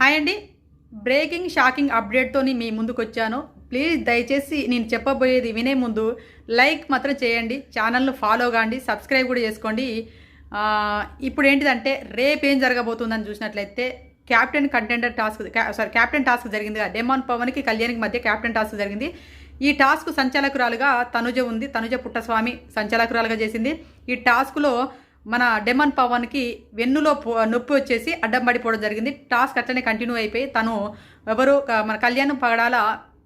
Hi అండి. Breaking shocking అప్డేట్తోని మీ ముందుకు వచ్చాను ప్లీజ్ దయచేసి నేను చెప్పబోయేది వినే ముందు లైక్ మాత్రం చేయండి. ఛానల్ను ఫాలో కాండి సబ్స్క్రైబ్ కూడా చేసుకోండి. ఇప్పుడు ఏంటిదంటే రేపు ఏం జరగబోతుందని చూసినట్లయితే captain contender task sorry captain task జరిగింది డెమాన్ పవన్కి కళ్యాణ్కి మధ్య క్యాప్టెన్ టాస్క్ జరిగింది. ఈ టాస్క్ సంచాలకురాలుగా తనుజ ఉంది. తనుజ పుట్టస్వామి సంచాలకురాలుగా చేసింది. ఈ టాస్క్లో మన డెమన్ పవన్కి వెన్నులో నొప్పి వచ్చేసి అడ్డం పడిపోవడం జరిగింది. టాస్క్ అట్లనే కంటిన్యూ అయిపోయి తను ఎవరు మన కళ్యాణం పగడాల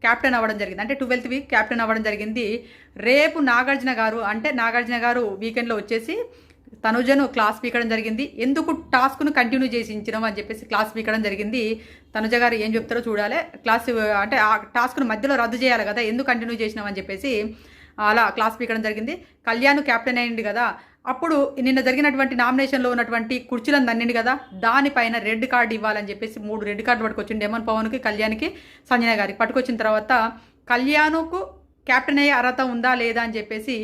క్యాప్టెన్ అవ్వడం జరిగింది. అంటే ట్వెల్త్ వీక్ క్యాప్టెన్ అవ్వడం జరిగింది. రేపు నాగార్జున గారు అంటే నాగార్జున గారు వీకెండ్లో వచ్చేసి తనుజను క్లాస్ పీకడం జరిగింది. ఎందుకు టాస్క్ను కంటిన్యూ చేసి ఇచ్చినాం అని చెప్పేసి క్లాస్ పీకడం జరిగింది. తనుజ గారు ఏం చెప్తారో చూడాలి. క్లాస్ అంటే ఆ టాస్క్ను మధ్యలో రద్దు చేయాలి కదా ఎందుకు కంటిన్యూ చేసినాం అని చెప్పేసి అలా క్లాస్ పీకడం జరిగింది. కళ్యాణ్ క్యాప్టెన్ అయింది కదా అప్పుడు నిన్న జరిగినటువంటి నామినేషన్లో ఉన్నటువంటి కుర్చీలను దన్నింది కదా దానిపైన రెడ్ కార్డు ఇవ్వాలని చెప్పేసి మూడు రెడ్ కార్డు పట్టుకొచ్చింది డెమన్ పవన్కి కళ్యాణ్కి సంజన గారికి. పట్టుకొచ్చిన తర్వాత కళ్యాణ్కు క్యాప్టెన్ అయ్యే అర్హత ఉందా లేదా అని చెప్పేసి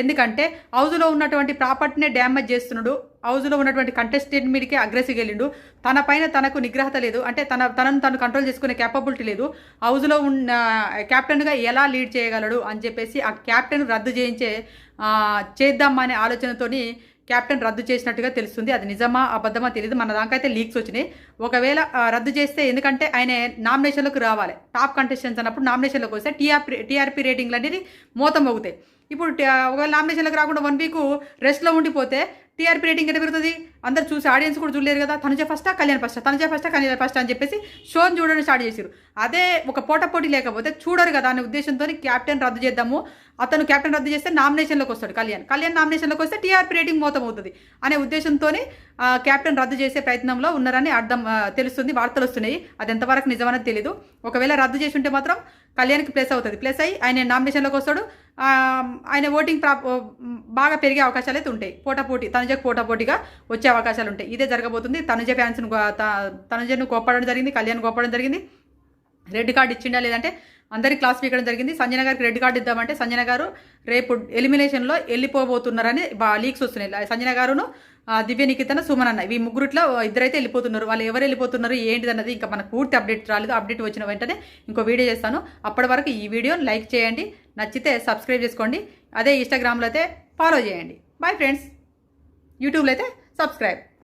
ఎందుకంటే హౌజ్లో ఉన్నటువంటి ప్రాపర్టీనే డ్యామేజ్ చేస్తున్నాడు. హౌజ్లో ఉన్నటువంటి కంటెస్టెంట్ మీదకే అగ్రెసివ్ వెళ్ళిండు. తన పైన తనకు నిగ్రహత లేదు. అంటే తన తనను తను కంట్రోల్ చేసుకునే క్యాపబిలిటీ లేదు. హౌజ్లో ఉన్న క్యాప్టెన్గా ఎలా లీడ్ చేయగలడు అని చెప్పేసి ఆ క్యాప్టెన్ రద్దు చేయించే చేద్దాం చేద్దామనే ఆలోచనతోని క్యాప్టెన్ రద్దు చేసినట్టుగా తెలుస్తుంది. అది నిజమా అబద్ధమా తెలియదు మన దానికైతే లీక్స్ వచ్చినాయి. ఒకవేళ రద్దు చేస్తే ఎందుకంటే ఆయన నామినేషన్లోకి రావాలి. టాప్ కంటెస్టెంట్స్ అన్నప్పుడు నామినేషన్లోకి వస్తే టీఆర్పీ టీఆర్పీ రేటింగ్లు అనేది మోతం మోగుతాయి ఇప్పుడు ఒకవేళ నామినేషన్లోకి రాకుండా వన్ వీక్ రెస్ట్లో ఉండిపోతే టీఆర్పీ రేటింగ్ ఎట్లా పెరుగుతుంది? అందరు చూసి ఆడియన్స్ కూడా చూడలేరు కదా. తనుజ ఫస్టా కళ్యాణ్ ఫస్టా తనుజ ఫస్టా కళ్యాణ్ ఫస్ట్ అని చెప్పేసి షోని చూడడం స్టార్ట్ చేశారు అదే ఒక పోట పోటీ లేకపోతే చూడరు కదా అనే ఉద్దేశంతో క్యాప్టెన్ రద్దు చేద్దాము. అతను క్యాప్టెన్ రద్దు చేస్తే నామినేషన్లోకి వస్తాడు కళ్యాణ్. కళ్యాణ్ నామినేషన్లోకి వస్తే టీఆర్పీ రేటింగ్ మోతం అవుతుంది అనే ఉద్దేశంతోనే క్యాప్టెన్ రద్దు చేసే ప్రయత్నంలో ఉన్నారని అర్థం తెలుస్తుంది వార్తలు వస్తున్నాయి. అది ఎంతవరకు నిజమనేది తెలియదు ఒకవేళ రద్దు చేసి ఉంటే మాత్రం కళ్యాణ్కి ప్లేస్ అవుతుంది. ప్లేస్ అయ్యి ఆయన నామినేషన్లోకి వస్తాడు. ఆయన ఓటింగ్ ప్రా బాగా పెరిగే అవకాశాలు అయితే ఉంటాయి. పోటాపోటీ తనుజకు పోటాపోటీగా వచ్చే అవకాశాలు ఉంటాయి. ఇదే జరగబోతుంది. తనుజ ఫ్యాన్స్ను తనుజను కోప్పడడం జరిగింది కళ్యాణ్ కోప్పడం జరిగింది. రెడ్ కార్డు ఇచ్చిండా లేదంటే అందరి క్లాస్ పీకడం జరిగింది. సంజన గారికి రెడ్ కార్డు ఇద్దామంటే సంజన గారు రేపు ఎలిమినేషన్లో వెళ్ళిపోబోతున్నారని లీక్స్ వస్తున్నాయి. సంజన గారును దివ్య నిఖితన సుమన్ అన్న ఈ ముగ్గురుట్లో ఇద్దరైతే వెళ్ళిపోతున్నారు. వాళ్ళు ఎవరు వెళ్ళిపోతున్నారు ఏంటిది అన్నది ఇంకా మనకు పూర్తి అప్డేట్ రాలేదు. అప్డేట్ వచ్చిన వెంటనే ఇంకో వీడియో చేస్తాను. అప్పటి వరకు ఈ వీడియోని లైక్ చేయండి నచ్చితే సబ్స్క్రైబ్ చేసుకోండి. అదే ఇన్స్టాగ్రామ్లో అయితే ఫాలో చేయండి. బాయ్ ఫ్రెండ్స్ యూట్యూబ్లో అయితే సబ్స్క్రైబ్